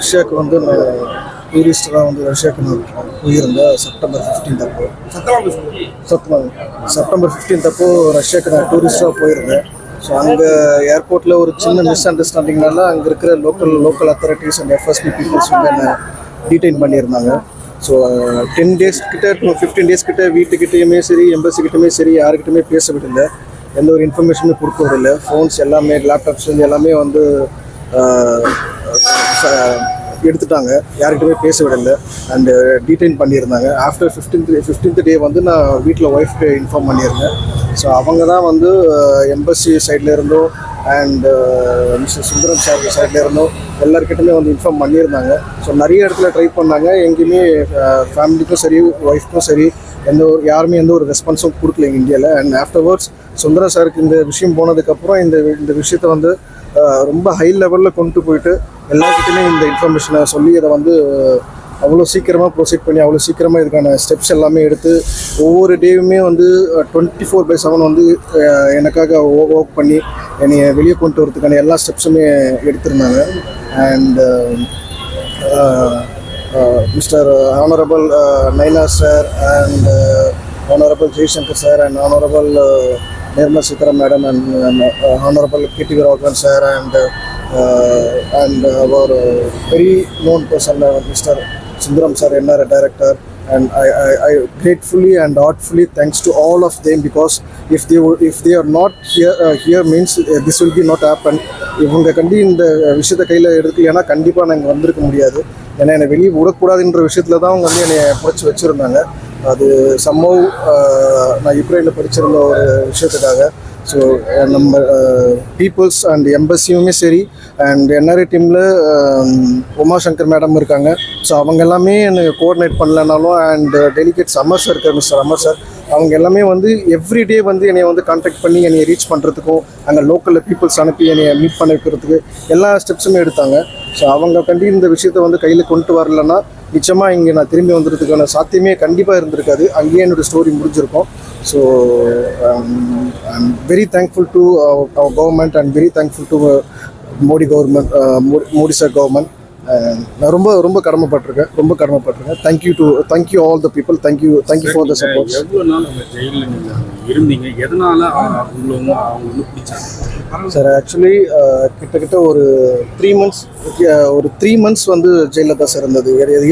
ரஷ்யாவுக்கு வந்து நான் வந்து ரஷ்யாவுக்கு நான் போயிருந்தேன் செப்டம்பர் ஃபிஃப்டீன்த் அப்போ. சத்தமாக செப்டம்பர் ஃபிஃப்டீன்த் அப்போ ரஷ்யாவுக்கு நான் டூரிஸ்டாக போயிருந்தேன். ஸோ அங்கே ஏர்போர்ட்டில் ஒரு சின்ன மிஸ் அண்டர்ஸ்டாண்டிங்னால அங்கே இருக்கிற local local authorities and FSB peoples வந்து என்னை டீடைன் பண்ணியிருந்தாங்க. ஸோ டென் டேஸ் கிட்ட ஃபிஃப்டீன் டேஸ் கிட்ட வீட்டுக்கிட்டேயுமே சரி எம்பசிக்கிட்டேயுமே சரி யாருக்கிட்டுமே பேச விடல. எந்த ஒரு இன்ஃபர்மேஷனுமே கொடுக்க ஃபோன்ஸ் எல்லாமே லேப்டாப்ஸ் எல்லாமே வந்து எடுத்துட்டாங்க. யார்கிட்டயுமே பேச விடல அண்டு டீடைன் பண்ணியிருந்தாங்க ஆஃப்டர் ஃபிஃப்டீன்த் ஃபிஃப்டீன்த் டே வந்து நான் வீட்டில் ஒய்ஃப்க்கு இன்ஃபார்ம் பண்ணியிருந்தேன். ஸோ அவங்க தான் வந்து எம்பசி சைடில் இருந்தும். அண்டு மிஸ்டர் சுந்தரம் சார் சைடில் இருந்தும். எல்லாருக்கிட்டுமே வந்து இன்ஃபார்ம் பண்ணியிருந்தாங்க. ஸோ நிறைய இடத்துல ட்ரை பண்ணாங்க. எங்கேயுமே uh, ஃபேமிலிக்கும் சரி ஒய்ஃப்க்கும் சரி எந்த ஒரு யாருமே எந்த ஒரு ரெஸ்பான்ஸும் கொடுக்கல இந்தியாவில் அண்ட் ஆஃப்டர்வர்ட்ஸ் சுந்தரம் சாருக்கு இந்த விஷயம் போனதுக்கப்புறம் இந்த இந்த விஷயத்தை வந்து ரொம்ப ஹை லெவலில் கொண்டு போயிட்டு எல்லாருக்கிட்டையுமே இந்த இன்ஃபர்மேஷனை சொல்லி அதை வந்து அவ்வளோ சீக்கிரமாக ப்ரொசீட் பண்ணி அவ்வளோ சீக்கிரமாக இதுக்கான ஸ்டெப்ஸ் எல்லாமே எடுத்து ஒவ்வொரு டேவுமே வந்து டுவெண்ட்டி ஃபோர் பை செவன் வந்து எனக்காக ஒர்க் பண்ணி என்னை வெளியே கொண்டு வரதுக்கான எல்லா ஸ்டெப்ஸுமே எடுத்திருந்தாங்க. And mister honourable Naina sir and honourable Jaishankar sir and honourable Nirmala Sitharam madam and honourable KD Viraghavan sir and and our very known person mister Sundaram sir NR director and I I I gratefully and heartfully thanks to all of them because if they were if they not here here means here means uh, not happen இவங்க கண்டி இந்த விஷயத்தை கையில் எடுக்கலைன்னா கண்டிப்பாக நான் இங்கே வந்திருக்க முடியாது. ஏன்னா என்னை வெளியே விடக்கூடாதுன்ற விஷயத்தில் தான் அவங்க வந்து என்னை பிடிச்சி வச்சுருந்தாங்க. அது சம்பவ் நான் யுக்ரைனில் படிச்சிருந்த ஒரு விஷயத்துக்காக. ஸோ நம்ம பீப்புள்ஸ் அண்ட் எம்பசியுமே சரி அண்ட் என்ஆர்ஐ டீமில் உமாசங்கர் மேடம் இருக்காங்க. ஸோ அவங்க எல்லாமே என்னை கோஆர்டினேட் பண்ணலனாலும் அண்ட் டெலிகேட்ஸ் அமர் சார் இருக்கார் மிஸ்டர் அமர் சார் அவங்க எல்லாமே வந்து எவ்ரிடே வந்து என்னை வந்து காண்டாக்ட் பண்ணி என்னை ரீச் பண்ணுறதுக்கும் அங்கே லோக்கலில் பீப்புள்ஸ் அனுப்பி என்னை மீட் பண்ண வைக்கிறதுக்கு எல்லா ஸ்டெப்ஸுமே எடுத்தாங்க. ஸோ அவங்க கண்டி இந்த விஷயத்தை வந்து கையில் கொண்டு வரலன்னா நிச்சயமாக இங்கே நான் திரும்பி வந்துடுறதுக்கான சாத்தியமே கண்டிப்பாக இருந்திருக்காது. அங்கேயே என்னோடய ஸ்டோரி முடிஞ்சிருக்கும். So I'm very thankful to our government and very thankful to Modi government Modi sir government நான் ரொம்ப ரொம்ப கடமைப்பட்டிருக்கேன். ரொம்ப கடமைப்பட்டிருக்கேன். Thank you to thank you all the people thank you thank you for the support எவ்வளவு நாள் அந்த ஜெயிலில் நீங்க அங்க இருந்தீங்க? எதனால அவங்க வந்து அவங்க பிடிச்சாங்க? சார் ஆக்சுவலி கிட்டத்தட்ட ஒரு த்ரீ மந்த்ஸ் ஒரு த்ரீ மந்த்ஸ் வந்து ஜெயிலில் தான் சார் இருந்தது. அஹ்,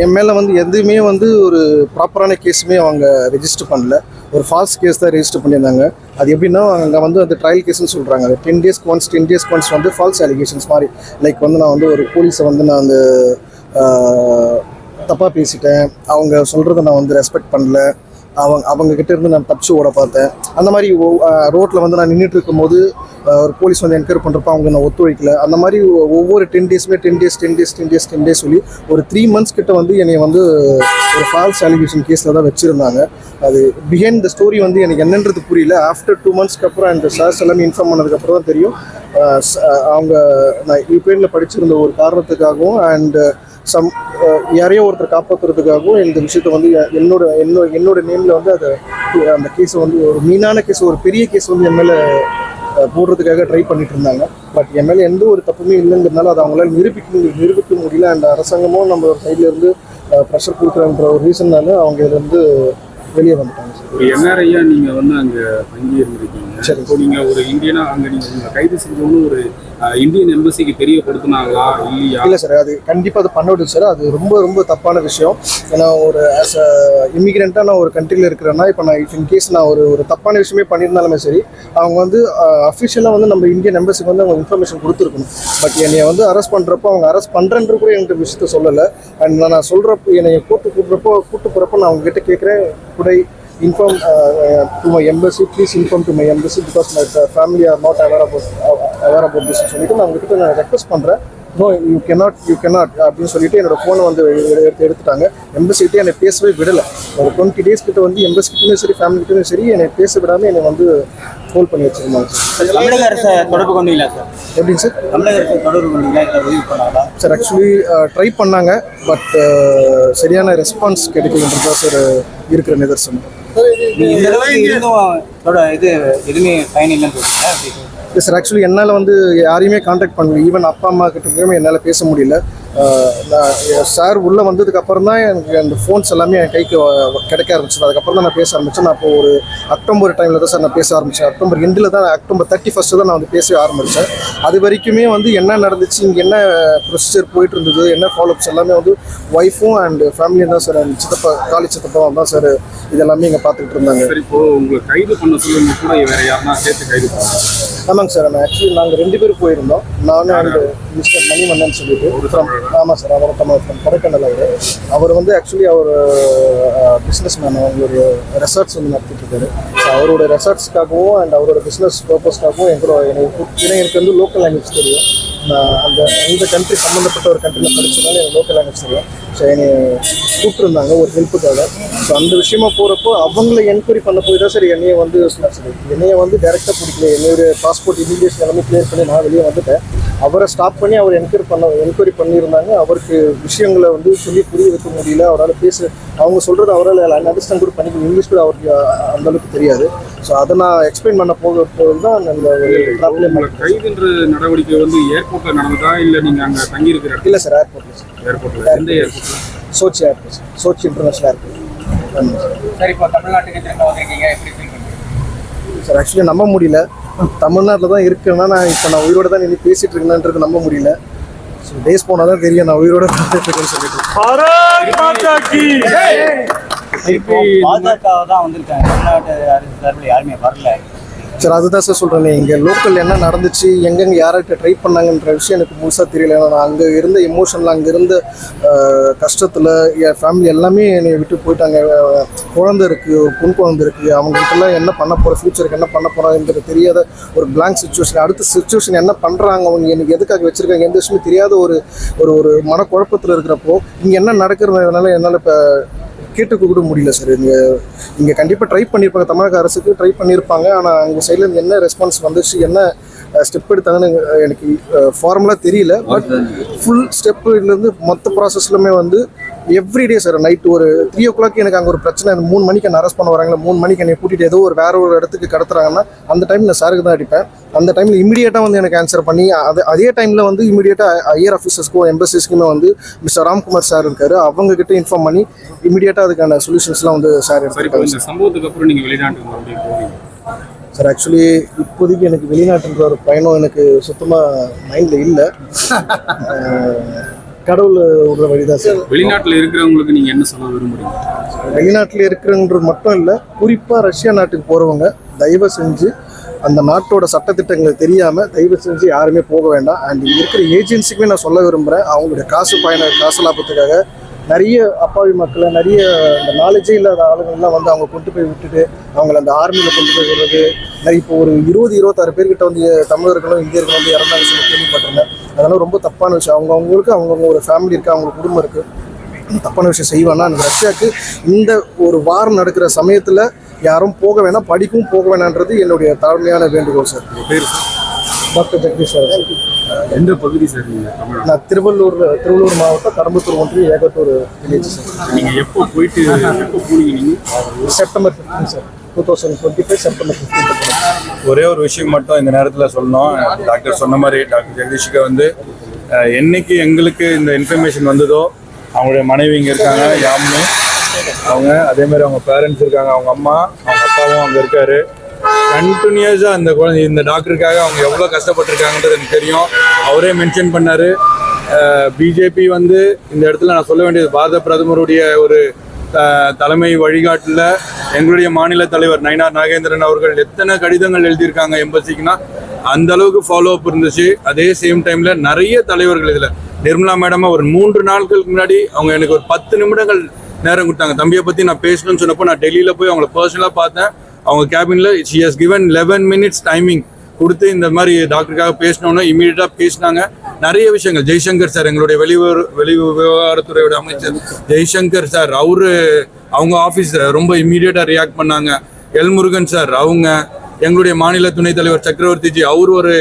என் மேலே வந்து எதுவுமே வந்து ஒரு ப்ராப்பரான கேஸுமே அவங்க ரெஜிஸ்டர் பண்ணல. ஒரு ஃபால்ஸ் கேஸ் தான் ரெஜிஸ்டர் பண்ணியிருந்தாங்க. அது எப்படின்னா அங்கே வந்து அந்த ட்ரையல் கேஸ்னு சொல்கிறாங்க அது டென் டேஸ்க்கு ஒன்ஸ் டென் டேஸ்க்கு ஒன்ஸ் வந்து ஃபால்ஸ் அலிகேஷன்ஸ் மாதிரி. லைக் வந்து நான் வந்து ஒரு போலீஸை வந்து நான் அந்த தப்பாக பேசிட்டேன். அவங்க சொல்கிறத நான் வந்து ரெஸ்பெக்ட் பண்ணல. அவங்க அவங்கக்கிட்ட இருந்து நான் தப்பிச்சு ஓட பார்த்தேன். அந்த மாதிரி ரோட்டில் வந்து நான் நின்றுட்டு இருக்கும்போது ஒரு போலீஸ் வந்து என்கொயர் பண்ணுறப்ப அவங்க நான் ஒத்துழைக்கல. அந்த மாதிரி ஒவ்வொரு ten டேஸ்மே ten days ten days ten days ten days சொல்லி ஒரு த்ரீ மந்த்ஸ் கிட்ட வந்து என்னை வந்து ஒரு ஃபால்ஸ் அலிகேஷன் கேஸில் தான் வச்சுருந்தாங்க. அது பிஹைண்ட் த ஸ்டோரி வந்து எனக்கு என்னன்றது புரியல. ஆஃப்டர் டூ மந்த்ஸ்க்கு அப்புறம் அந்த சார்ஸ் எல்லாமே இன்ஃபார்ம் பண்ணதுக்கப்புறம் தான் தெரியும். அவங்க நான் யூக்ரைனில் படிச்சிருந்த ஒரு காரணத்துக்காகவும் அண்ட் சம் யாரையோ ஒருத்தர் காப்பாற்றுறதுக்காகவும் இந்த விஷயத்த வந்து என்னோட என்னோட என்னோட நேமில் வந்து அதை அந்த கேஸை வந்து ஒரு மீனான கேஸ் ஒரு பெரிய கேஸ் வந்து என் மேலே போடுறதுக்காக ட்ரை பண்ணிட்டு இருந்தாங்க. பட் என் மேலே எந்த ஒரு தப்புமே இல்லைங்கிறதுனால அதை அவங்களால நிரூபிக்க நிரூபிக்க முடியல. அந்த அரசாங்கமும் நம்ம சைட்ல இருந்து ப்ரெஷர் கொடுக்குறன்ற ஒரு ரீசன்னால அவங்க இதுல இருந்து வெளியே வந்துட்டாங்க சார். ஒரு என்ஆர்ஐயா நீங்க வந்து அங்க தங்கி இருந்திருக்கீங்க சரி. இப்போ நீங்க ஒரு இந்தியனா அங்க நீங்க உங்களை கைது செஞ்சவொன்னு ஒரு இந்தியன் எம்பசிக்கு தெரியப்படுத்தினாங்களா? இல்லையா? இல்லை சார் அது கண்டிப்பாக அது பண்ண சார். அது ரொம்ப ரொம்ப தப்பான விஷயம். ஏன்னா ஒரு ஆஸ் அ இமிகிரண்ட்டாக நான் ஒரு கண்ட்ரியில் இருக்கிறேன்னா இப்போ நான் இஃப் இன்கேஸ் நான் ஒரு ஒரு தப்பான விஷயமே பண்ணியிருந்தாலுமே சரி அவங்க வந்து அஃபிஷியலாக வந்து நம்ம இந்தியன் எம்பசிக்கு வந்து அவங்க இன்ஃபர்மேஷன் கொடுத்துருக்கணும். பட் என்னை வந்து அரெஸ்ட் பண்ணுறப்போ அவங்க அரெஸ்ட் பண்ணுறன்ற கூட என்கிட்ட விஷயத்த சொல்லலை. அண்ட் நான் சொல்கிறப்போ என்னை கூட்டு கூட்டுறப்போ கூட்டு போகிறப்போ நான் அவங்க கிட்ட கேட்குறேன் inform to my embassy please inform to my embassy because my family are not aware about aware about this சொல்லிட்டு நான் உங்ககிட்ட நான் ரெக்வஸ்ட் பண்ணுறேன் no you cannot you cannot அப்படின்னு சொல்லிட்டு என்னோட ஃபோனை வந்து எடு- எடுத்து எடுத்துட்டாங்க. எம்பசிட்டே என்னை பேசவே விடலை. ஒரு டுவெண்ட்டி டேஸ் கிட்ட வந்து எம்பசிக்கிட்டையும் சரி ஃபேமிலி கிட்டையும் சரி என்னை பேச விடாமல் என்னை வந்து ஹோல்ட் பண்ணி வச்சிருந்தாங்க. சார் தமிழக அரசை தொடர்பு கொண்டீங்களா சார் எப்படிங்க சார் தமிழக அரசை தொடர்பு கொண்டீங்களா இதில் உதவி பண்ணாங்களா? சார் ஆக்சுவலி ட்ரை பண்ணாங்க பட் சரியான ரெஸ்பான்ஸ் கிடைக்கலன்றது தான் சார் இருக்கிற நிதர்சனம். அதோட இது எதுவுமே பயன் இல்லைன்னு? இல்லை சார் ஆக்சுவலி என்னால் வந்து யாரையுமே காண்டாக்ட் பண்ண முடியல ஈவன் அப்பா அம்மா கிட்டயுமே என்னால் பேச முடியல. நான் சார் உள்ளே வந்ததுக்கு அப்புறம் தான் எனக்கு அந்த ஃபோன்ஸ் எல்லாமே என் கைக்கு கிடைக்க ஆரம்பிச்சது. அதுக்கப்புறம் தான் நான் பேச ஆரம்பித்தேன் நான் இப்போ ஒரு அக்டோபர் டைமில் தான் சார் நான் பேச ஆரம்பித்தேன் அக்டோபர் எண்டில் தான் அக்டோபர் தேர்ட்டி ஃபஸ்ட்டு தான் நான் வந்து பேச ஆரம்பித்தேன் அது வரைக்குமே வந்து என்ன நடந்துச்சு இங்கே என்ன ப்ரொசீஜர் போயிட்டு இருந்தது என்ன ஃபாலோஅப்ஸ் எல்லாமே வந்து ஒய்ஃபும் அண்ட் ஃபேமிலியும் தான் சார் என் சித்தப்பா காலி சித்தப்பா தான் சார் இதெல்லாமே இங்கே பார்த்துக்கிட்டு இருந்தாங்க. சரி இப்போ உங்களை கைது பண்ண சொல்லுங்க கூட வேற யாருன்னா சேர்த்து கைது ஆமாங்க சார் நான் ஆக்சுவலி நாங்கள் ரெண்டு பேரும் போயிருந்தோம். நானும் அண்ட் மிஸ்டர் மணிமன்னன் சொல்லிட்டு. ஃப்ரம் ஆமாம் சார் அவர் தமிழ் ஃப்ரம் கொடைக்கானல் அவர். அவர் வந்து ஆக்சுவலி அவர் பிஸ்னஸ் மேன் அவங்களுடைய ரெசார்ட்ஸ் வந்து நடத்திட்டு இருக்காரு. ஸோ அவரோட ரெசார்ட்ஸ்க்காகவும் அண்ட் அவரோட பிஸ்னஸ் பர்பஸ்க்காகவும் எங்களோட எனக்கு ஏன்னா எனக்கு வந்து லோக்கல் லாங்குவேஜ் தெரியும். நான் அந்த அந்த கண்ட்ரி சம்மந்தப்பட்ட ஒரு கண்ட்ரியில் படிச்சதுனால எனக்கு லோக்கல் லாங்குவேஜ் தெரியும். ஸோ கூப்பிட்டுருந்தாங்க ஒரு ஹெல்ப்புக்காக. ஸோ அந்த விஷயமா போகிறப்போ அவங்கள என்கொயரி பண்ண போய் தான் சரி என்னையை வந்து சரி, என்னையை வந்து டேரெக்டாக பிடிக்கல. என்னுடைய பாஸ்போர்ட் இமிகிரேஷன் எல்லாமே கிளியர் பண்ணி நான் வெளியே வந்துட்டேன். அவரை ஸ்டாப் பண்ணி அவர் என்கொயரி பண்ண என்கொயரி பண்ணியிருந்தாங்க. அவருக்கு விஷயங்களை வந்து சொல்லி புரிய வைக்க முடியல. அவரால் பேச அவங்க சொல்கிறது அவரால் அண்டர்ஸ்டாண்ட் கூட பண்ணிக்க இங்கிலீஷ் கூட அவருக்கு அஹ், அந்த அளவுக்கு தெரியாது. ஸோ அதை நான் எக்ஸ்பிளைன் பண்ண போக போது தான் கைதுன்ற நடவடிக்கை வந்து ஏர்போர்ட்ல நடந்ததா? இல்ல நீங்க அங்க தங்கி இருக்கிற இல்லை சார் ஏர்போர்ட்டில் சார் ஏர்போர்ட்ல எந்த ஏர்போர்ட்ல Sochi airport sir Sochi international airport சரி இப்போ தமிழ்நாட்டுக்கு திரும்ப வந்திருக்கீங்க. எப்படி ஃபீல் பண்ணுறீங்க சார் ஆக்சுவலி நம்ப முடியல. தமிழ்நாட்டில் தான் இருக்கேன்னா நான் இப்போ நான் உயிரோட தான் நின்று பேசிட்டு இருக்கேன்ன்றது நம்ப முடியல ஸோ டேஸ் போனால் தான் தெரியும் நான் உயிரோட பார்த்துட்டு இருக்கேன்னு சொல்லிட்டு இப்போ பாஜக தான் வந்திருக்காங்க தமிழ்நாட்டு அரசு சார்பில் யாருமே வரல சரி அதுதான் சார் சொல்கிறேன் இங்கே லோக்கல் என்ன நடந்துச்சு எங்கெங்கே யார்கிட்ட ட்ரை பண்ணாங்கன்ற விஷயம் எனக்கு முழுசாக தெரியல. ஏன்னா நான் அங்கே இருந்த எமோஷனில் அங்கே இருந்த கஷ்டத்தில் என் ஃபேமிலி எல்லாமே என்னை விட்டு போயிட்டாங்க. குழந்தை இருக்குது ஒரு பொன் குழந்தை இருக்குது அவங்ககிட்டலாம் என்ன பண்ண போகிற ஃப்யூச்சருக்கு என்ன பண்ண போகிறாங்கிறது தெரியாத ஒரு பிளாங்க் சுச்சுவேஷன் அடுத்த சுச்சுவேஷன் என்ன பண்ணுறாங்க அவங்க எனக்கு எதுக்காக வச்சுருக்காங்க எந்த விஷயமும் தெரியாத ஒரு ஒரு ஒரு மனக்குழப்பத்தில் இருக்கிறப்போ இங்கே என்ன நடக்கிறதுனால என்னால் இப்போ கேட்டுக்க கூட முடியல சார். இங்கே இங்கே கண்டிப்பாக ட்ரை பண்ணியிருப்பாங்க தமிழக அரசுக்கு ட்ரை பண்ணியிருப்பாங்க ஆனால் அவங்க சைட்லேருந்து என்ன ரெஸ்பான்ஸ் வந்துச்சு என்ன ஸ்டெப் எடுத்தாங்கன்னு எனக்கு ஃபார்முலாக தெரியல. பட் ஃபுல் ஸ்டெப்புலேருந்து மொத்த ப்ராசஸ்லுமே வந்து எவ்ரிடே சார் நைட் ஒரு த்ரீ ஓ கிளாக் எனக்கு அங்கே ஒரு பிரச்சனை. மூணு மணிக்கு என்ன அரெஸ்ட் பண்ண வராங்களா? மூணு மணிக்கு என்னை கூட்டிகிட்டு ஏதோ ஒரு வேற ஒரு இடத்துக்கு கடத்துறாங்கன்னா அந்த டைம் நான் சாருக்கு தான் அடிப்பேன். அந்த டைமில் இமீடியட்டாக வந்து எனக்கு ஆன்சர் பண்ணி அது அதே டைமில் வந்து இமீடியட்டாக ஐயர் ஆஃபீஸர்ஸ்க்கும் எம்பசிஸ்க்குமே வந்து மிஸ்டர் ராம்குமார் சார் இருக்காரு. அவங்க கிட்ட இன்ஃபார்ம் பண்ணி இமீடியட்டாக அதுக்கான சொல்யூஷன்ஸ்லாம் வந்து சார் எடுத்துருக்காங்க. இந்த சம்பவத்துக்கு அப்புறம் வெளிநாட்டுக்கு சார் ஆக்சுவலி இப்போதைக்கு எனக்கு வெளிநாட்டுன்ற ஒரு பயணம் எனக்கு சுத்தமாக மைண்டில் இல்லை. கடவுள் விடுற வழி தான் சார். வெளிநாட்டுல இருக்கிறவங்களுக்கு நீங்க என்ன சொல்ல விரும்புறீங்க? வெளிநாட்டில் இருக்கிறன்றது மட்டும் இல்லை குறிப்பாக ரஷ்யா நாட்டுக்கு போகிறவங்க தயவு செஞ்சு அந்த நாட்டோட சட்டத்திட்டங்கள் தெரியாமல் தயவு செஞ்சு யாருமே போக வேண்டாம். அண்ட் இங்கே இருக்கிற ஏஜென்சிக்குமே நான் சொல்ல விரும்புகிறேன் அவங்களுடைய காசு பயண காசு லாபத்துக்காக நிறைய அப்பாவி மக்களை நிறைய இந்த நாலேஜே இல்லாத ஆளுங்கள்லாம் வந்து அவங்க கொண்டு போய் விட்டுட்டு அவங்கள அந்த ஆர்மியில் கொண்டு போய் விடுறது. நிறைய இப்போ ஒரு இருபது இருபத்தாறு பேர்கிட்ட வந்து தமிழர்களும் இந்தியர்களும் வந்து இறந்தாங்க சொல்லி கேள்விப்பட்டிருந்தேன். அதெல்லாம் ரொம்ப தப்பான விஷயம். அவங்க அவங்களுக்கு அவங்கவுங்க ஒரு ஃபேமிலி இருக்குது அவங்க குடும்பம் இருக்குது தப்பான விஷயம் செய்வானா? அந்த ரஷ்யாவுக்கு இந்த ஒரு வாரம் நடக்கிற சமயத்தில் யாரும் போக வேணாம் படிக்கவும் போக வேணான்றது என்னுடைய தாழ்மையான வேண்டுகோள் சார் பேர் சார் டாக்டர் ஜெகதீஷ் சார். எந்த பகுதி சார் நீங்க? தமிழ்நாடு. நான் திருவள்ளூர் திருவள்ளூர் மாவட்டம் கடம்பத்தூர் ஒன்றிய ஏகத்தூர் வில்லேஜ் சார். நீங்க எப்போ போயிட்டு எப்போ போனீங்க நீங்க? September fifteen sir. Two thousand twenty five September fifteen ஒரே ஒரு விஷயம் மட்டும் இந்த நேரத்தில் சொல்லணும். டாக்டர் சொன்ன மாதிரி டாக்டர் ஜெகதீஷுக்கு வந்து என்னைக்கு எங்களுக்கு இந்த இன்ஃபர்மேஷன் வந்ததோ அவங்களுடைய மனைவி இங்கே இருக்காங்க யாமினி. அவங்க அதே மாதிரி அவங்க பேரண்ட்ஸ் இருக்காங்க அவங்க அம்மா அவங்க அப்பாவும் அங்கே இருக்காரு. கண்டினியூஸாக அந்த குழந்தை இந்த டாக்டருக்காக அவங்க எவ்வளோ கஷ்டப்பட்டிருக்காங்கன்றது எனக்கு தெரியும். அவரே மென்ஷன் பண்ணார். பிஜேபி வந்து இந்த இடத்துல நான் சொல்ல வேண்டியது பாரத பிரதமருடைய ஒரு தலைமை வழிகாட்டில் எங்களுடைய மாநில தலைவர் நயனார் நாகேந்திரன் அவர்கள் எத்தனை கடிதங்கள் எழுதியிருக்காங்க எம்பசிக்குன்னா அந்த அளவுக்கு ஃபாலோ அப் இருந்துச்சு. அதே சேம் டைமில் நிறைய தலைவர்கள் இதில். நிர்மலா மேடம் ஒரு மூன்று நாட்களுக்கு முன்னாடி அவங்க எனக்கு ஒரு பத்து நிமிடங்கள் நேரம் கொடுத்தாங்க. தம்பியை பற்றி நான் பேசணும்னு சொன்னப்போ நான் டெல்லியில் போய் அவங்கள பர்சனலாக பார்த்தேன். அவங்க கேபினில் she has given eleven minutes timing கொடுத்து இந்த மாதிரி டாக்டருக்காக பேசணும்னு இமீடியட்டா பேசினாங்க. நிறைய விஷயங்கள். ஜெய்சங்கர் சார் எங்களுடைய வெளியுறவு வெளி விவகாரத்துறையோட அமைச்சர் ஜெய்சங்கர் சார் அவரு அவங்க ஆஃபீஸ் ரொம்ப இம்மீடியட்டாக ரியாக்ட் பண்ணாங்க. எல் முருகன் சார் அவங்க எங்களுடைய மாநில துணைத் தலைவர் சக்கரவர்த்திஜி அவர் ஒரு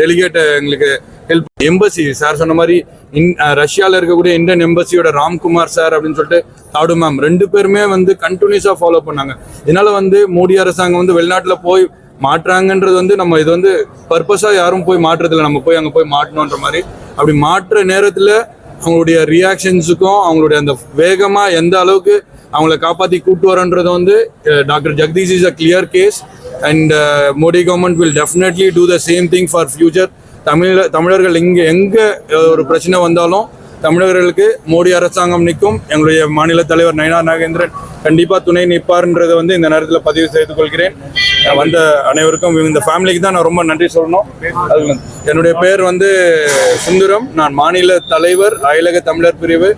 டெலிகேட்டை எங்களுக்கு ஹெல்ப் எம்பசி சார் சொன்ன மாதிரி இன் ரஷ்யாவில் இருக்கக்கூடிய இந்தியன் எம்பசியோட ராம்குமார் சார் அப்படின்னு சொல்லிட்டு தாடு மேம் ரெண்டு பேருமே வந்து கண்டினியூஸாக ஃபாலோ பண்ணாங்க. இதனால வந்து மோடி அரசாங்கம் வந்து வெளிநாட்டில் போய் மாட்டுறாங்கன்றது வந்து நம்ம இது வந்து பர்பஸாக யாரும் போய் மாட்டுறதில்ல நம்ம போய் அங்கே போய் மாட்டணுன்ற மாதிரி. அப்படி மாற்றுற நேரத்தில் அவங்களுடைய ரியாக்ஷன்ஸுக்கும் அவங்களுடைய அந்த வேகமாக எந்த அளவுக்கு அவங்கள காப்பாற்றி கூட்டு வரன்றது வந்து doctor Jagadish is a clear case and Modi government will definitely do the same thing for future தமிழ தமிழர்கள் இங்கே எங்கே ஒரு பிரச்சனை வந்தாலும் தமிழர்களுக்கு மோடி அரசாங்கம் நிற்கும். எங்களுடைய மாநில தலைவர் நயனார் நாகேந்திரன் கண்டிப்பாக துணை நிற்பார்ன்றதை வந்து இந்த நேரத்தில் பதிவு செய்து கொள்கிறேன். வந்த அனைவருக்கும் இந்த ஃபேமிலிக்கு தான் நான் ரொம்ப நன்றி சொல்லணும். என்னுடைய பேர் வந்து சுந்தரம். நான் மாநில தலைவர் அயலக தமிழர் பிரிவு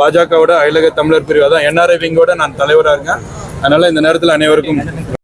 பாஜகவோட அயலக தமிழர் பிரிவு அதான் என்ஆர்ஐ விங்கோட நான் தலைவராக இருக்கேன். அதனால இந்த நேரத்தில் அனைவருக்கும்